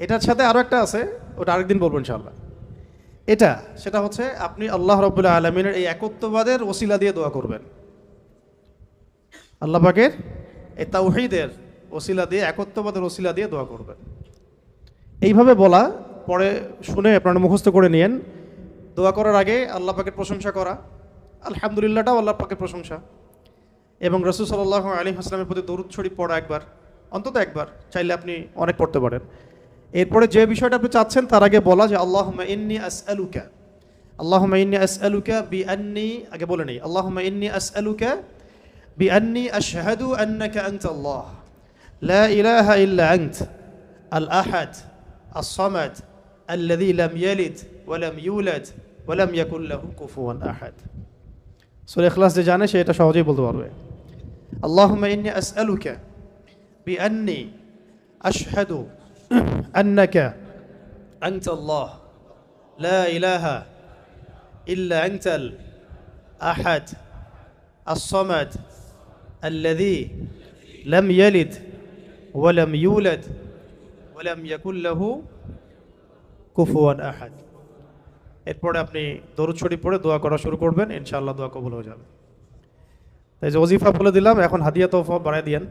এটার সাথে আরও একটা আছে ওটা আরেকদিন বলব ইনশাল্লাহ এটা? সেটা হচ্ছে আপনি আল্লাহ রবুল্লাহ আলমিনের এই একত্ববাদের ওসিলা দিয়ে দোয়া করবেন। আল্লাহ পাকের? এই তাওহিদের ওসিলা দিয়ে একত্ববাদের ওসিলা দিয়ে দোয়া করবেন। এইভাবে বলা পরে শুনে আপনারা মুখস্থ করে নিয়েন। দোয়া করার আগে আল্লাহ পাকের প্রশংসা করা। আলহামদুলিল্লাহটাও আল্লাহ পাকের প্রশংসা। এবং রসুল সাল্লাহ আলী হাসলামের প্রতি দরুদ শরীফ পড়া একবার অন্তত একবার চাইলে আপনি অনেক পড়তে পারেন। এরপরে যে বিষয়টা আপনি চাচ্ছেন তার আগে বলা যে আল্লাহ ইন্নি আস আলুকা আল্লাহ ইন্নি আস আলুকা বি আন্নি আগে বলে নেই আল্লাহ ইন্নি আস আলুকা বি আন্নি আশহাদু আন্নাকা আনতা আল্লাহ লা ইলাহা ইল্লা আনত আল আহাদ الصمد الذي لم يلد ولم يولد ولم يكن له كفوا أحد সূরা ইখলাস যে জানে সে এটা সহজেই বলতে পারবে اللهم إني أسألك بأني أشهد أنك أنت الله لا إله إلا أنت الأحد الصمد الذي لم يلد ولم يولد ولم يكن له কুফুয়ান আহাদ এরপরে আপনি দরুদ শরীফ পড়ে দোয়া করা শুরু করবেন ইনশাআল্লাহ দোয়া কবুল হয়ে যাবে তাই যে ওজিফা বলে দিলাম এখন হাদিয়া তোফা বাড়াই দিয়েন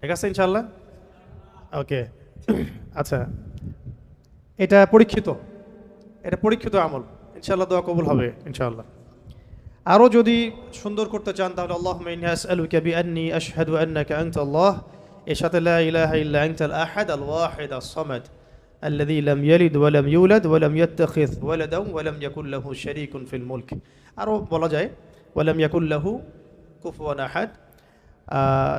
ঠিক আছে ইনশাআল্লাহ ওকে আচ্ছা এটা পরীক্ষিত এটা পরীক্ষিত আমল ইনশাআল্লাহ দোয়া কবুল হবে ইনশাআল্লাহ আরও যদি সুন্দর করতে চান তাহলে আল্লাহ আসআলুকা বিআন্নি আশহাদু আন্নাকা আনতা আল্লাহ এর সাথে লা ইলাহা ইল্লা আনতা আল আহাদ আল ওয়াহিদ আস সামাদ الذي لم يلد ولم يولد ولم يتخذ ولدا ولم يكن له شريك في الملك আরও বলা যায় ولم يكن له كفوا احد আহ,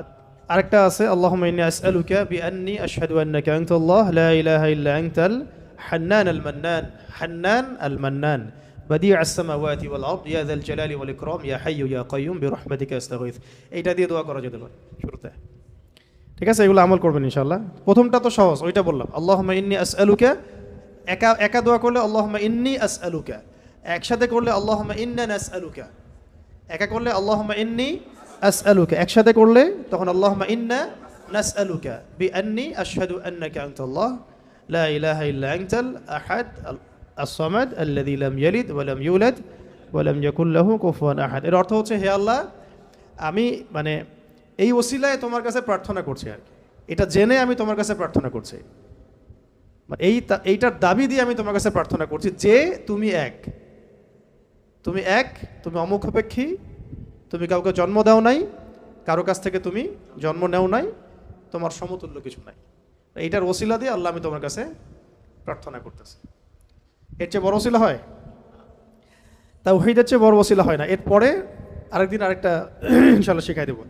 আরেকটা আছে আল্লাহ মাইনি আসআলুকা বিআন্নি আশহাদু আন্নাকা আনতাল্লাহ লা ইলাহা ইল্লা আনতাল হান্নান আল মান্নান হান্নান আল মান্নান বাদিয়া আসসামাওয়াতি ওয়াল আরদ ইয়া যাল জালালি ওয়াল ইকরাম ইয়া হাইয়ু ইয়া কাইয়ুম বিরহমাতিকা আস্তাগীথ এইটা দিয়ে দোয়া করা যেতে পারে শুরুতে ঠিক আছে এগুলো আমল করবেন ইনশাআল্লাহ প্রথমটা তো সহজ ওইটা বললাম আল্লাহ ইন্নি আসআলুকা একা একা দোয়া করলে আল্লাহ ইন্নি আসআলুকা একসাথে করলে আল্লাহ ইন্না নাসআলুকা একা করলে আল্লাহ ইন্নি আস আলুকা একসাথে করলে তখন আল্লাহ ইন্না নাস আলুকা বি আন্নি আশহাদু আন্নাকা আনতাল্লাহ, লা ইলাহা ইল্লা আনতাল আহাদ আসসামাদ আল্লাযী লাম ইয়ালিদ ওয়া লাম ইউলাদ ওয়া লাম ইয়াকুল লাহু কুফুয়ান আহাদ। এর অর্থ হচ্ছে, হে আল্লাহ, আমি মানে এই ওসিলায় তোমার কাছে প্রার্থনা করছি আর এটা জেনে আমি তোমার কাছে প্রার্থনা করছি। মানে এই এইটার দাবি দিয়ে আমি তোমার কাছে প্রার্থনা করছি যে তুমি এক। তুমি এক, তুমি অমুখাপেক্ষী তুমি কাউকে জন্ম দাও নাই, কারও কাছ থেকে তুমি জন্ম নেও নাই, তোমার সমতুল্য কিছু নাই। এইটার ওসিলা দিয়ে আল্লাহ আমি তোমার কাছে প্রার্থনা করতেছি। এর চেয়ে বড় ওসিলা হয়? তা ওহিদের চেয়ে বড় ওসিলা হয় না। এরপরে আরেকদিন আরেকটা ইনশাল্লাহ শেখাই দেবো।